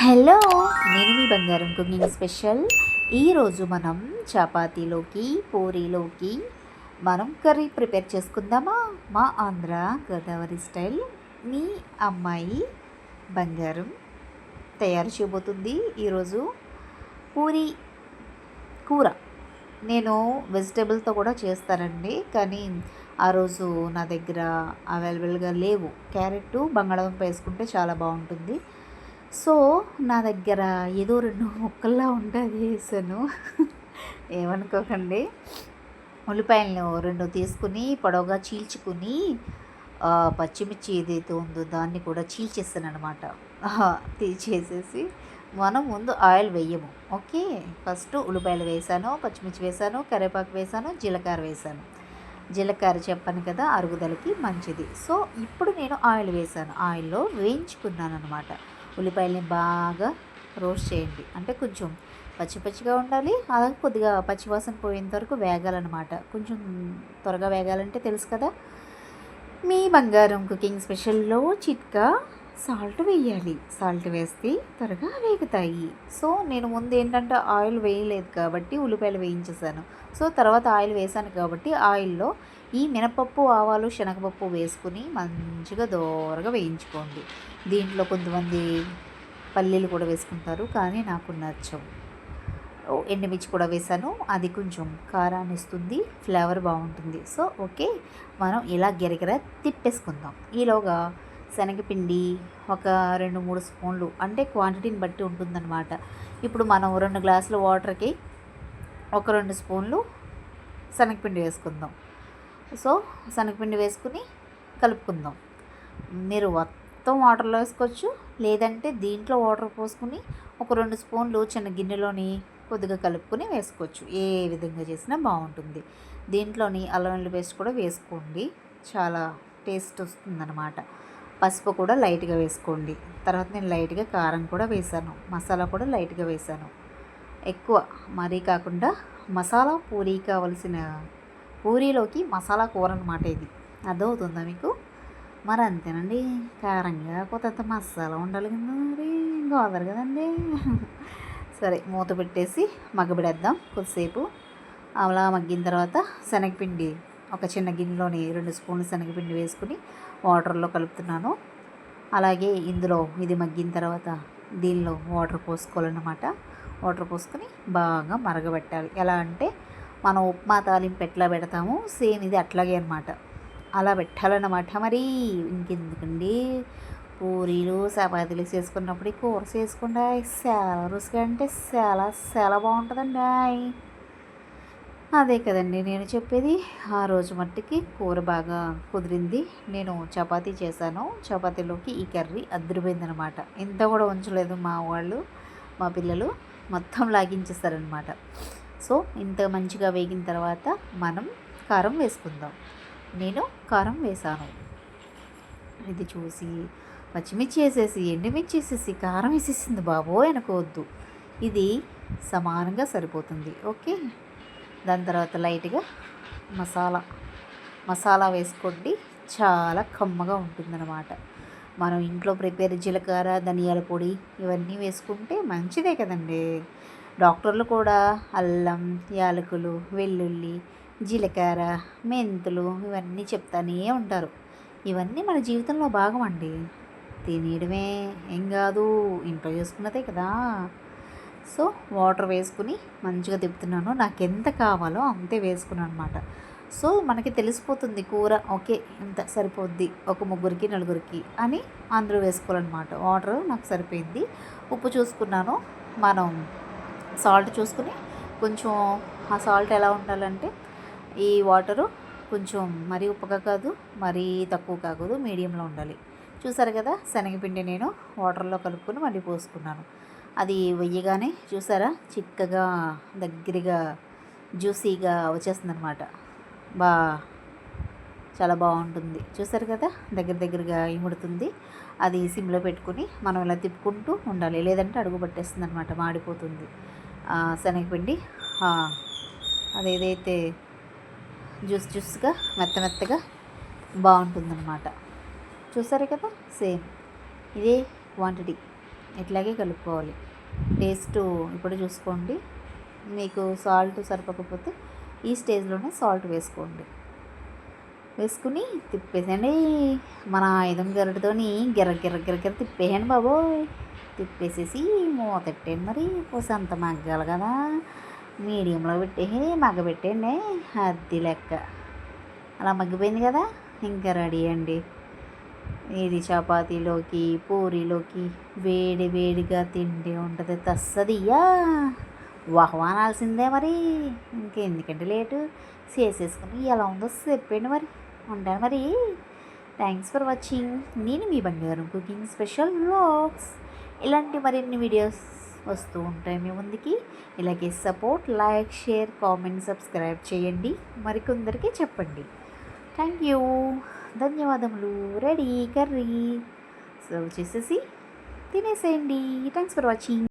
Hello. నేను మీ బంగారం cooking special. ఈరోజు మనం చపాతీలోకి పూరీలోకి మనం కర్రీ ప్రిపేర్ చేసుకుందామా? మా ఆంధ్ర గోదావరి స్టైల్ మీ అమ్మాయి బంగారం తయారు చేయబోతుంది. ఈరోజు పూరి కూర. నేను వెజిటేబుల్తో కూడా చేస్తానండి కానీ ఆ రోజు నా దగ్గర అవైలబుల్గా లేవు. క్యారెట్ బంగాళాదుంప వేసుకుంటే చాలా బాగుంటుంది. సో నా దగ్గర ఏదో రెండు ముక్కల్లా ఉంటే అది వేసాను. ఏమనుకోకండి. ఉల్లిపాయలను రెండు తీసుకుని పొడవుగా చీల్చుకుని పచ్చిమిర్చి ఏదైతే ఉందో దాన్ని కూడా చీల్చేస్తాను అనమాట తీసేసేసి మనం ముందు ఆయిల్ వేయము. ఓకే? ఫస్ట్ ఉల్లిపాయలు వేసాను పచ్చిమిర్చి వేసాను కరివేపాకు వేసాను జీలకర్ర వేసాను. జీలకర్ర చెప్పాను కదా అరుగుదలకి మంచిది. సో ఇప్పుడు నేను ఆయిల్ వేసాను. ఆయిల్లో వేయించుకున్నాను అనమాట ఉల్లిపాయల్ని బాగా రోస్ట్ చేయండి. అంటే కొంచెం పచ్చి పచ్చిగా ఉండాలి అలాగే కొద్దిగా పచ్చివాసన పోయేంత వరకు వేగాలన్నమాట. కొంచెం త్వరగా వేగాలంటే తెలుసు కదా. మీ బంగారం కుకింగ్ స్పెషల్లో చిట్కా సాల్ట్ వేయాలి. సాల్ట్ వేస్తే త్వరగా వేగుతాయి. సో నేను ముందు ఏంటంటే ఆయిల్ వేయలేదు కాబట్టి ఉల్లిపాయలు వేయించేసాను సో తర్వాత ఆయిల్ వేసాను కాబట్టి ఆయిల్లో ఈ మినపప్పు ఆవాలు శనగపప్పు వేసుకుని మంచిగా దోరగా వేయించుకోండి. దీంట్లో కొంతమంది పల్లీలు కూడా వేసుకుంటారు కానీ నాకు నచ్చవు. ఎండుమిర్చి కూడా వేసాను అది కొంచెం కారాన్ని ఇస్తుంది ఫ్లేవర్ బాగుంటుంది. సో ఓకే మనం ఇలా గిరగిర తిప్పేసుకుందాం. ఈలోగా శనగపిండి ఒక రెండు మూడు స్పూన్లు అంటే క్వాంటిటీని బట్టి ఉంటుందన్నమాట. ఇప్పుడు మనం రెండు గ్లాసుల వాటర్కి ఒక రెండు స్పూన్లు శనగపిండి వేసుకుందాం. సో శనగపిండి వేసుకుని కలుపుకుందాం. మీరు మొత్తం వాటర్లో వేసుకోవచ్చు లేదంటే దీంట్లో వాటర్ పోసుకుని ఒక రెండు స్పూన్లు చిన్న గిన్నెలోని కొద్దిగా కలుపుకొని వేసుకోవచ్చు. ఏ విధంగా చేసినా బాగుంటుంది. దీంట్లోని అల్లం వెల్లుల్లి పేస్ట్ కూడా వేసుకోండి. చాలా టేస్ట్ వస్తుందన్నమాట. పసుపు కూడా లైట్గా వేసుకోండి. తర్వాత నేను లైట్గా కారం కూడా వేసాను. మసాలా కూడా లైట్గా వేసాను. ఎక్కువ మరీ కాకుండా మసాలా పూరీ కావలసిన పూరీలోకి మసాలా కూర అనమాట ఇది. అర్థమవుతుందా మీకు? మరి అంతేనండి. కారంగా కొత్త మసాలా ఉండాలి కదా మరి. గోదరు కదండి. సరే మూత పెట్టేసి మగ్గబెడేద్దాం కొద్దిసేపు. అలా మగ్గిన తర్వాత శనగపిండి ఒక చిన్న గిన్నెలోని రెండు స్పూన్లు శనగపిండి వేసుకుని వాటర్లో కలుపుతున్నాను. అలాగే ఇందులో ఇది మగ్గిన తర్వాత దీనిలో వాటర్ పోసుకోవాలన్నమాట. వాటర్ పోసుకొని బాగా మరగబెట్టాలి. ఎలా అంటే మనం ఉప్మా తాలింపు ఎట్లా పెడతామో సేమ్ ఇది అట్లాగే అనమాట అలా పెట్టాలన్నమాట. మరి ఇంకెందుకండి? పూరీలు చపాతీలు చేసుకున్నప్పుడు కూర చేసుకుండా చాలా రుచిగా అంటే చాలా చాలా బాగుంటుందండి. అదే కదండి నేను చెప్పేది ఆ రోజు మట్టికి కూర బాగా కుదిరింది. నేను చపాతీ చేశాను. చపాతీలోకి ఈ కర్రీ అద్దరిపోయిందనమాట. ఇంత కూడా ఉంచలేదు మా వాళ్ళు మా పిల్లలు. మొత్తం లాగించేస్తారనమాట సో ఇంత మంచిగా వేగిన తర్వాత మనం కారం వేసుకుందాం. నేను కారం వేసాను ఇది చూసి పచ్చిమిర్చి వేసేసి ఎండుమిర్చి వేసేసి కారం వేసేసింది బాబోయ్ అనుకోవద్దు. ఇది సమానంగా సరిపోతుంది. ఓకే? దాని తర్వాత లైట్గా మసాలా. మసాలా వేసుకోండి చాలా కమ్మగా ఉంటుందన్నమాట. మనం ఇంట్లో ప్రిపేర్ జీలకర్ర ధనియాల పొడి ఇవన్నీ వేసుకుంటే మంచిదే కదండి. డాక్టర్లు కూడా అల్లం యాలకులు వెల్లుల్లి జీలకర్ర మెంతులు ఇవన్నీ చెప్తానే ఉంటారు. ఇవన్నీ మన జీవితంలో భాగం అండి తినేయడమే ఏం కాదు ఇంట్లో చేసుకున్నదే కదా. సో వాటర్ వేసుకుని మంచిగా తిప్పుతున్నాను. నాకు ఎంత కావాలో అంతే వేసుకున్నాను అనమాట సో మనకి తెలిసిపోతుంది కూర ఓకే ఇంత సరిపోద్ది ఒక ముగ్గురికి నలుగురికి అని అందరూ వేసుకోవాలన్నమాట. వాటర్ నాకు సరిపోయింది. ఉప్పు చూసుకున్నాను. మనం సాల్ట్ చూసుకుని కొంచెం ఆ సాల్ట్ ఎలా ఉండాలంటే ఈ వాటరు కొంచెం మరీ ఉప్పుగా కాదు మరీ తక్కువ కాకూడదు మీడియంలో ఉండాలి. చూసారు కదా శనగపిండి నేను వాటర్లో కలుపుకొని మళ్ళీ పోసుకున్నాను. అది వెయ్యగానే చూసారా? చిక్కగా దగ్గరగా జ్యూసీగా వచ్చేస్తుంది అనమాట బా చాలా బాగుంటుంది. చూసారు కదా? దగ్గర దగ్గరగా ఇముడుతుంది. అది సిమ్లో పెట్టుకుని మనం ఇలా తిప్పుకుంటూ ఉండాలి. లేదంటే అడుగు పట్టేస్తుంది అనమాట మాడిపోతుంది శనగపిండి అది అదేదైతే జ్యూస్ జ్యూస్గా మెత్త మెత్తగా బాగుంటుందన్నమాట. చూసారు కదా? సేమ్. ఇదే క్వాంటిటీ. ఇట్లాగే కలుపుకోవాలి. టేస్ట్ ఇప్పుడు చూసుకోండి. మీకు సాల్ట్ సరిపోకపోతే ఈ స్టేజ్లోనే సాల్ట్ వేసుకోండి. వేసుకుని తిప్పేసండి మన ఐదం గరిటతోని గిర్ర గిర్ర గిర్ర గిర్ర తిప్పేయండి బాబోయ్. తిప్పేసేసి మూతెట్టండి మరి పోసి అంత మగ్గాలి కదా. మీడియంలో పెట్టేసి పెట్టేయండి అది లెక్క. అలా మగ్గిపోయింది కదా. ఇంకా రెడీ అండి. ఇది చపాతీలోకి పూరీలోకి వేడి వేడిగా తిండి ఉంటుంది. తస్సదియ్యా. వహవానాల్సిందే మరి. ఇంకెందుకంటే లేటు? చేసేసుకుని ఎలా ఉందో చెప్పండి మరి. ఉంటాను మరి. థ్యాంక్స్ ఫర్ వాచింగ్ నేను మీ బంగారం కుకింగ్ స్పెషల్ వ్లాగ్స్. ఇలాంటి మరిన్ని వీడియోస్ వస్తూ ఉంటాయి మీ ముందుకి. ఇలాగే support like share comment subscribe చేయండి. మరికొందరికి చెప్పండి. థ్యాంక్ యూ ధన్యవాదములు. Ready curry. సర్వ్ చేసేసి తినేసేయండి. Thanks for watching